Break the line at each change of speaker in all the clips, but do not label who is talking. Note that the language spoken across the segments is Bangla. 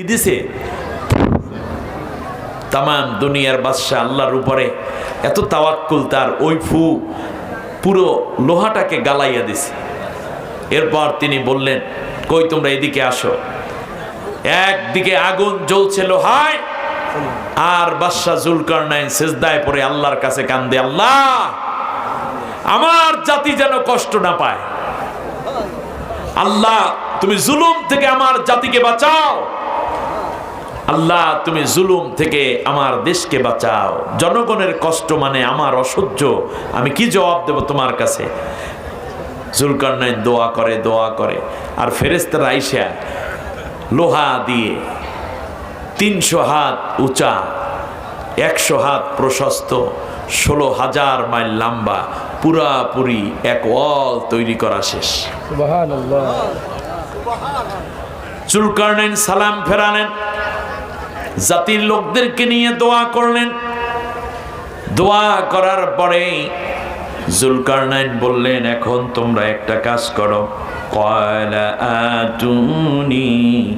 কি দিছে? তাম দুনিয়ার বাদশাহ আল্লাহর উপরে এত তাওয়াক্কুল তার ওই ফু পুরো লোহাটাকে গালাইয়া দিছে। এরপর তিনি বললেন, কই তোমরা এদিকে আসো। একদিকে আগুন জ্বলছে লোহায় আর বাদশাহ জুলকার নাইন সেজদায় পরে আল্লাহর কাছে কান্দে, আল্লাহ, আমার জাতি যেন কষ্ট না পায়। আল্লাহ, তুমি জুলুম থেকে আমার জাতিকে বাঁচাও। আল্লাহ তুমি জুলুম থেকে আমার দেশকে বাঁচাও। জনগণের কষ্ট মানে আমার অসহ্য। আমি কি জবাব দেব তোমার কাছে? জুলকারনাইন দোয়া করে দোয়া করে। আর ফেরেস্তার আইসা লোহা দিয়ে তিনশো হাত উঁচা একশো হাত প্রশস্ত ষোলো হাজার মাইল লম্বা পুরাপুরি এক ওয়াল তৈরি করা শেষ। চুলকারনেন সালাম ফেরালেন। জাতির লোকদেরকে নিয়ে দোয়া করলেন। দোয়া করার পরে জুলকারনাইন বললেন এখন তোমরা একটা কাজ করো। কয়লা আতুনি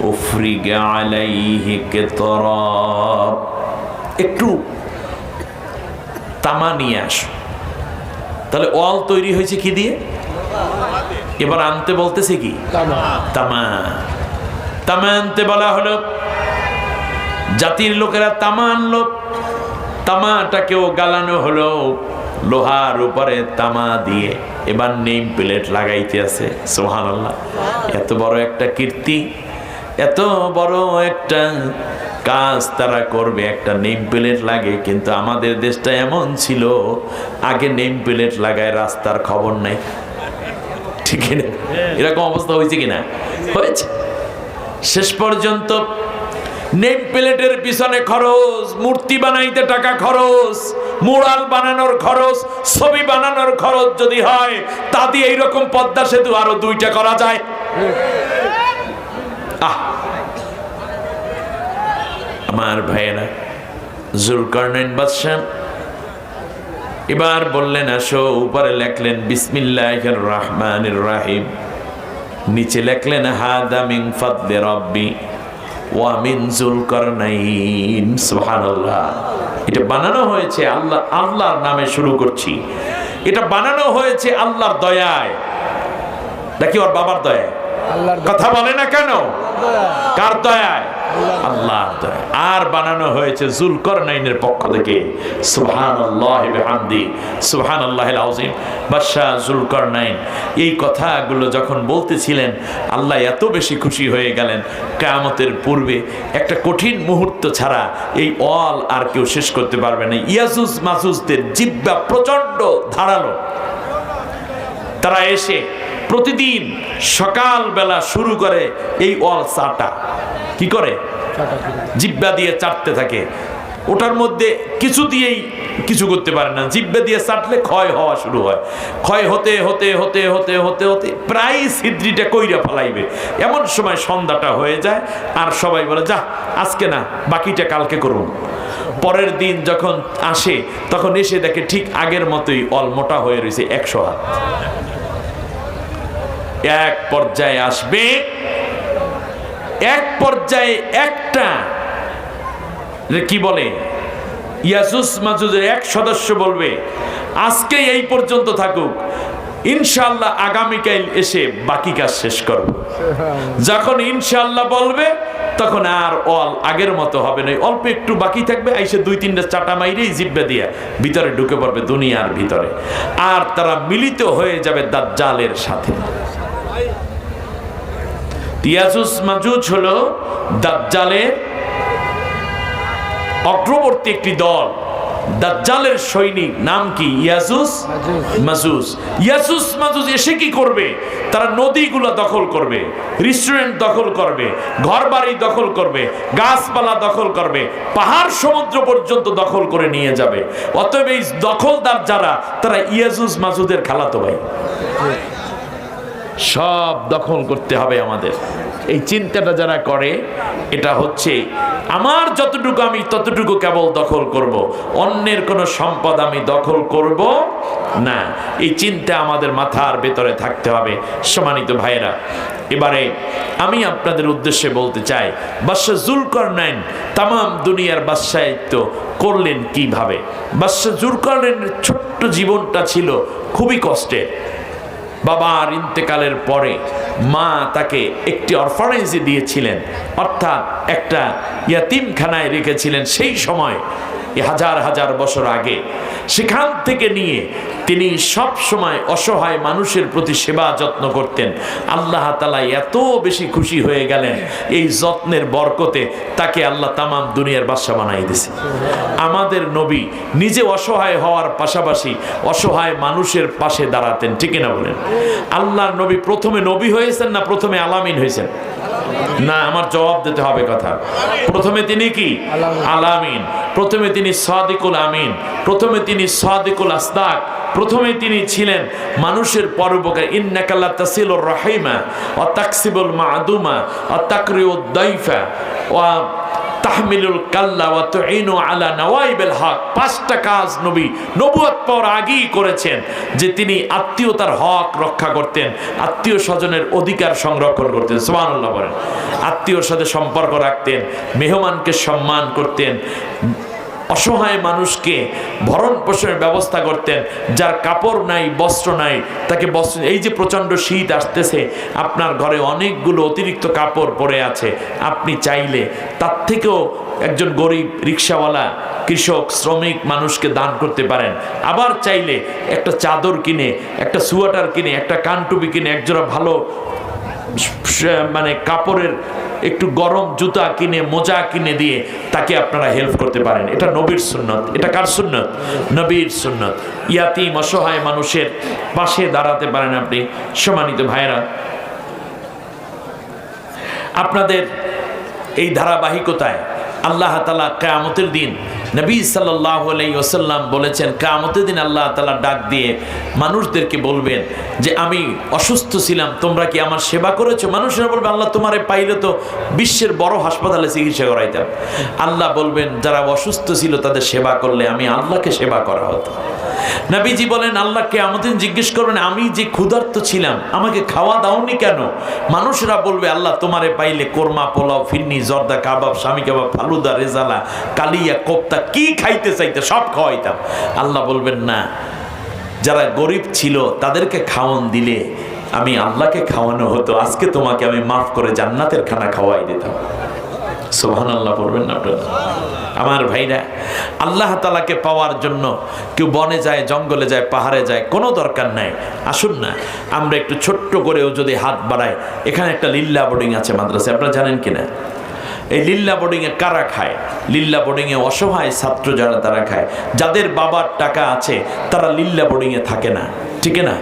উফরিগ আলাইহি কিতরাব। একটু তামা নিয়ে আসো। তাহলে অল তৈরি হয়েছে কি দিয়ে? এবার আনতে বলতেছে কি?
তামা।
তামা। তামা আনতে বলা হলো জাতির লোকেরা তামা আনলো তামাটাকেও গালানো হলো লোহার উপরে তামা দিয়ে। এবার নেম প্লেট লাগাইতে আছে সোহান আল্লাহ এত বড় একটা কীর্তি, এত বড় একটা কাজ তারা করবে। একটা নেম প্লেট লাগে, কিন্তু আমাদের দেশটা এমন ছিল, আগে নেম প্লেট লাগায় রাস্তার খবর নাই। ঠিক না এরকম অবস্থা হয়েছে কিনা? হয়েছে। শেষ পর্যন্ত নেম প্লেটের পিছনে খরচ, মূর্তি বানাইতে টাকা খরচ মুরাল বানানোর খরচ, ছবি বানানোর খরচ যদি হয়, তা দিয়ে এইরকম পদ্মা সেতু আরও দুইটা করা যায়। আমার ভাইয়েরা, জুলকারনাইন বাদশাহ, এবার বললেন, আসো, উপরে লেখলেন, বিসমিল্লাহির রহমানির রাহিম। নিচে লেখলেন, হাদা মিন ফাদলি রাব্বি। ওয়া মিন জুলকারনাইন সুবহানাল্লাহ। এটা বানানো হয়েছে আল্লাহ আল্লাহর নামে শুরু করছি। এটা বানানো হয়েছে আল্লাহর দয়ায়। নাকি ওর বাবার দয়ায় কথা বলে না কেন? কার দয়ায়? আল্লাহর দয়ায় আর বানানো হয়েছে জুলকরনাইনের পক্ষ থেকে। সুবহানাল্লাহ বিহামদি, সুবহানাল্লাহিল আযীম। বাদশা জুলকরনাইন, এই কথাগুলো যখন বলতেছিলেন, আল্লাহ এত বেশি খুশি হয়ে গেলেন। কিয়ামতের পূর্বে একটা কঠিন মুহূর্ত ছাড়া এই অল আর কেউ শেষ করতে পারবে না। ইয়াজুজ মাজুজদের জিব্বা প্রচণ্ড ধারালো। তারা এসে প্রতিদিন সকালবেলা শুরু করে এই অল চাটা কি করে? জিব্বা দিয়ে চাটতে থাকে। ওটার মধ্যে কিছু দিয়েই কিছু করতে পারে না। জিব্বা দিয়ে চাটলে ক্ষয় হওয়া শুরু হয়। ক্ষয় হতে হতে হতে হতে হতে হতে প্রায় সিদ্রিটা কইরা ফেলাইবে। এমন সময় সন্ধ্যাটা হয়ে যায় আর সবাই বলে যা আজকে না বাকিটা কালকে করুন পরের দিন যখন আসে তখন এসে দেখে ঠিক আগের মতোই অল মোটা হয়ে রয়েছে একশো হাত। এক পর্যায়ে আসবে এক পর্যায়ে একটা। কি বলে? ইয়াসুস মাজুজের এক সদস্য বলবে আজকে এই পর্যন্ত থাকুক ইনশাল্লাহ আগামীকাল এসে বাকি কাজ শেষ করব। যখন ইনশাল্লাহ বলবে তখন আর অল আগের মতো হবে না। অল্প একটু বাকি থাকবে আইসে দুই তিনটা চাটা মাইরেই জিব্বে দিয়া ভিতরে ঢুকে পড়বে দুনিয়ার ভিতরে। আর তারা মিলিত হয়ে যাবে দাজ্জালের সাথে। তিয়াজুস মাজুজ হলো দাজ্জালের অগ্রবর্তী একটি দল। দাজ্জালের সৈনিক নাম কি? ইয়াজুস মাজুস ইয়াজুস মাজুস এসে কি করবে? তারা নদীগুলো দখল করবে রেস্টুরেন্ট দখল করবে, ঘরবাড়ি দখল করবে, গাছপালা দখল করবে, পাহাড় সমুদ্র পর্যন্ত দখল করে নিয়ে যাবে। অতএব এই দখলদার যারা, তারা ইয়াজুস মাজুদের খালাতো ভাই। সব দখল করতে হবে আমাদের। এই চিন্তাটা যারা করে, এটা হচ্ছে আমার যতটুকু আমি ততটুকু কেবল দখল করব। অন্যের কোনো সম্পদ আমি দখল করব না। এই চিন্তা আমাদের মাথার ভেতরে থাকতে হবে, সম্মানিত ভাইয়েরা। এবারে আমি আপনাদের উদ্দেশ্যে বলতে চাই, বাদশাহ জুলকর নাইন তাম দুনিয়ার বাদশাহিত্য করলেন কীভাবে? বাদশাহ জুলকরনের ছোট্ট জীবনটা ছিল খুবই কষ্টের। বাবার ইন্তেকালের পরে মা তাকে একটি অরফানেজে দিয়েছিলেন। অর্থাৎ একটা ইয়াতিমখানায় রেখেছিলেন। সেই সময়, হাজার হাজার বছর আগে সেখান থেকে নিয়ে তিনি সব সময় অসহায় মানুষের প্রতি সেবা যত্ন করতেন। আল্লাহ তালা এত বেশি খুশি হয়ে গেলেন, এই যত্নের বরকতে তাকে আল্লাহ তামাম দুনিয়ার বাদশা বানাই দিয়েছে। আমাদের নবী নিজে অসহায় হওয়ার পাশাপাশি অসহায় মানুষের পাশে দাঁড়াতেন, ঠিক না বলেন? আল্লাহর নবী প্রথমে নবী হয়েছেন না প্রথমে আলামিন হয়েছেন? না আমার জবাব দিতে হবে কথা। প্রথমে তিনি কি? আলামিন। প্রথমে তিনি সাদিকুল আমিন। প্রথমে তিনি সাদিকুল আসদাক। প্রথমে তিনি ছিলেন মানুষের পরোপকার। ইন্নাকাল্লা তাসিলুর রাহিমা ও তাকসিবুল মাদুমা ও তাকরিউদ দাইফা। ও তাহমিলুল কাল্লা ওয়া তুইনু আলা নওয়াইবিল হক। পাঁচটা কাজ নবী নবুয়ত পর আগেই করেছেন, যে তিনি আত্মীয়তার হক রক্ষা করতেন, আত্মীয় স্বজনের অধিকার সংরক্ষণ করতেন, সুবহানাল্লাহ বলেন। আত্মীয়র সাথে সম্পর্ক রাখতেন, মেহমানকে সম্মান করতেন অসহায় মানুষকে ভরণ পোষণের ব্যবস্থা করতেন, যার কাপড় নাই, বস্ত্র নাই, তাকে বস্ত্র এই যে প্রচণ্ড শীত আসতেছে, আপনার ঘরে অনেকগুলো অতিরিক্ত কাপড় পরে আছে। আপনি চাইলে তার থেকেও একজন গরিব রিক্সাওয়ালা, কৃষক, শ্রমিক মানুষকে দান করতে পারেন। আবার চাইলে একটা চাদর কিনে, একটা সুয়াটার কিনে, একটা কানটুপি কিনে, একজোড়া ভালো মানে কাপড়ের একটু গরম জুতা কিনে, মোজা কিনে দিয়ে তাকে আপনারা হেল্প করতে পারেন। এটা নবীর সুন্নত। এটা কার সুন্নত? নবীর সুন্নত। ইয়াতিম, অসহায় মানুষের পাশে দাঁড়াতে পারেন আপনি। সম্মানিত ভাইয়েরা, আপনাদের এই ধারাবাহিকতায় আল্লাহ তালা কেয়ামতের দিন নবী সাল্লাহ বলেছেন কামতের দিন আল্লাহ তালা ডাক দিয়ে মানুষদেরকে বলবেন যে, আমি অসুস্থ ছিলাম, তোমরা কি আমার সেবা করেছ? মানুষেরা বলবে, আল্লাহ তোমারে পাইলে তো বিশ্বের বড় হাসপাতালে চিকিৎসা করাইতাম। আল্লাহ বলবেন, যারা অসুস্থ ছিল তাদের সেবা করলে আমি আল্লাহকে সেবা করা হতো। নবীজি বলেন আল্লাহকে আমাদের জিজ্ঞেস করবেন, আমি যে ক্ষুধার্ত ছিলাম, আমাকে খাওয়া দাওনি কেন? মানুষেরা বলবে, আল্লাহ তোমারে পাইলে কোরমা, পোলাও ফিন্নি জর্দা, কাবাব, স্বামী কাবাব, ফালুদা, রেজালা, কালিয়া, কোপ্তা, কি খাইতে চাইতে, সব খাওয়াইতাম। আল্লাহ বলবেন, না। যারা গরিব ছিল, তাদেরকে খাওয়ান দিলে আমি আল্লাহকে খাওয়ানো হতো, আজকে তোমাকে আমি মাফ করে জান্নাতের খানা খাওয়াই দিতাম। সোহান আল্লাহ পড়বেন না আপনারা। আমার ভাইরা, আল্লাহ তালাকে পাওয়ার জন্য কেউ বনে যায়, জঙ্গলে যায়, পাহাড়ে যায়, কোনো দরকার নাই। আসুন না, আমরা একটু ছোট্ট করেও যদি হাত বাড়াই, এখানে একটা লিল্লা বোর্ডিং আছে মাদ্রাসায়, আপনারা জানেন কিনা এই লিল্লা বোর্ডিংয়ে কারা খায়? লিল্লা বোর্ডিংয়ে অসহায় ছাত্র যারা, তারা খায়। যাদের বাবার টাকা আছে, তারা লিল্লা বোর্ডিংয়ে থাকে না। ঠিক না?